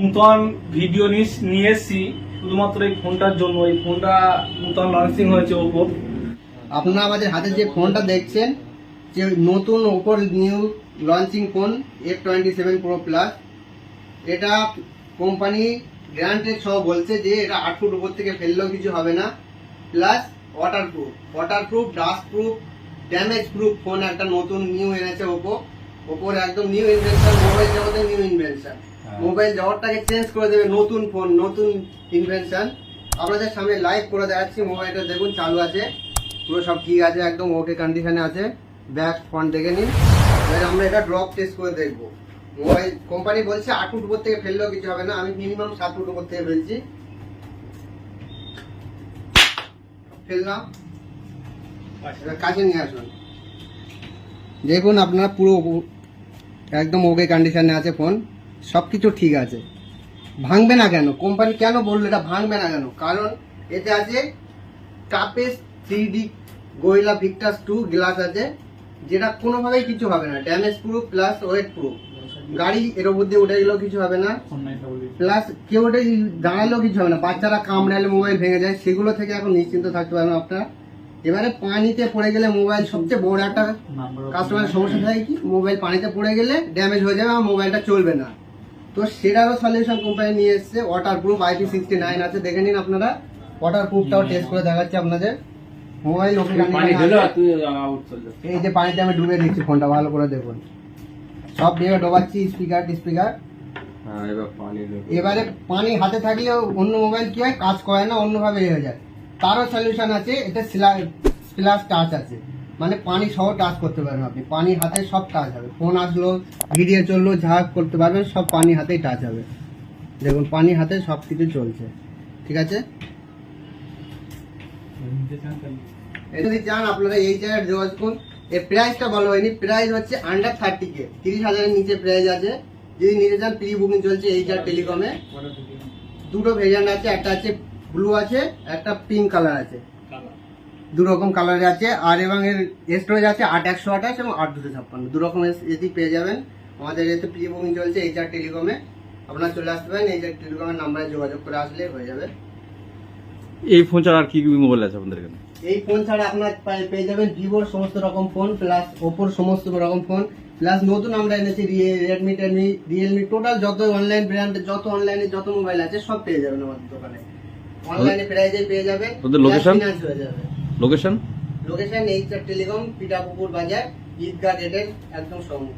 নূতন ভিডিও নিয়ে এসেছি। শুধুমাত্র এই ফোনটার জন্য। এই ফোনটা নূতন লঞ্চিং হয়েছে ওপো আপনারা আমাদের হাতে যে ফোনটা দেখছেন, যে নতুন ওপোর new launching phone F twenty seven pro plus এটা কোম্পানি গ্যারান্টেড সহ বলছে যে এটা আট ফুট উপর থেকে ফেললেও কিছু হবে না। Plus waterproof waterproof dustproof damage proof phone একটা নতুন নিউ এনেছে ওপো ওপোর একদম নিউ ইনভেনশন মোবাইল জগতে নিউ ইনভেনশন মোবাইল জগৎটাকে চেঞ্জ করে দেবে নতুন ফোন নতুন ইনভেনশন আপনাদের সামনে লাইভ করে দেখাচ্ছি, মোবাইলটা দেখুন, চালু আছে। পুরো সব ঠিক আছে, একদম ওকে কন্ডিশনে আছে। ব্যাক ফোন দেখে নিন। এবার আমরা এটা ড্রপ টেস্ট করে দেখব। মোবাইল কোম্পানি বলছে আট ফুট উপর থেকে ফেললেও কিছু হবে না। আমি মিনিমাম সাত ফুট উপর থেকে ফেলছি। ফেললাম কাছে নিয়ে আসুন। দেখুন আপনারা পুরো একদম ওকে কন্ডিশনে আছে ফোন সব কিছু ঠিক আছে। ভাঙবে না কেন? কোম্পানি কেন বলল এটা ভাঙবে না কেন? কারণ এতে আছে টাপেস three D Gorilla Victus two glass আছে যেটা কোনোভাবেই কিছু হবে না। Damage proof plus wet proof গাড়ি এর উপর দিয়ে উঠে গেলেও কিছু হবে না। প্লাস কেউ ওটা দাঁড়ালেও কিছু হবে না। বাচ্চারা কামড়ালে মোবাইল ভেঙে যায় সেগুলো থেকে এখন নিশ্চিন্ত থাকতে পারবেন আপনারা। এবারে পানিতে পড়ে গেলে মোবাইল সবচেয়ে বড় একটা কাস্টমারের সমস্যা থাকে কি? মোবাইল পানিতে পড়ে গেলে ড্যামেজ হয়ে যাবে আর মোবাইলটা চলবে না। তো সেটারও সলিউশন কোম্পানি নিয়ে এসছে waterproof IP sixty nine আছে। দেখে নিন আপনারা ওয়াটার প্রুফটাও টেস্ট করে দেখাচ্ছি আপনাদের। মোবাইল এই যে পানিতে আমি ডুবে দিচ্ছি ফোনটা ভালো করে দেখুন। সব দিয়ে ডোবাচ্ছি স্পিকার স্পিকার এবারে পানি হাতে থাকলেও অন্য মোবাইল কি হয়? কাজ করে না অন্যভাবে হয়ে যায়। তারও সলিউশন আছে এটা স্প্লাস টাচ আছে। মানে পানি সহ টাচ করতে পারবেন আপনি। পানি হাতে সব টাচ হবে। ফোন আসলো ভিডিও চলল, যা করতে পারবেন, সব পানি হাতেই টাচ হবে। দেখুন, পানি হাতে সব কিছু চলছে। ঠিক আছে? যদি চান আপনারা এই জায়গায় যোগাযোগ করুন। এর প্রাইসটা ভালো হয়নি। প্রাইস হচ্ছে আন্ডার থার্টি কে তিরিশ হাজারের নিচে প্রাইস আছে। যদি নিতে চান প্রি বুকিং চলছে এই চার টেলিকমে দুটো ভেরিয়েন্ট আছে। একটা আছে ব্লু আছে, একটা পিঙ্ক কালার আছে। দু রকম কালারে আছে আর এবং এর স্টোরেজ আছে আট একশো আঠাশ এবং আট দুশো ছাপ্পান্ন। দু রকম এসি পেয়ে যাবেন। আমাদের এতে প্রি বুকিং চলছে এই চার টেলিকমে আপনারা চলে আসতে পারেন এই চার টেলিকমের নাম্বারে যোগাযোগ করে আসলে হয়ে যাবে। এই ফোন ছাড়া আর কি কি মোবাইল আছে আপনাদের এখানে? এই ফোন ছাড়া আপনার পেয়ে যাবেন ভিভোর সমস্ত রকম ফোন প্লাস ওপোর সমস্ত রকম ফোন প্লাস নতুন আমরা এনেছি রেডমি টেডমি রিয়েলমি টোটাল যত অনলাইন ব্র্যান্ডের যত অনলাইনে যত মোবাইল আছে সব পেয়ে যাবেন আমাদের দোকানে। অনলাইনে প্রাইজে পেয়ে যাবেন? ফিনান্স হয়ে যাবে। Location location H telecom Pithapukur Bazar Eidgah গেটের একদম সম্মুখ।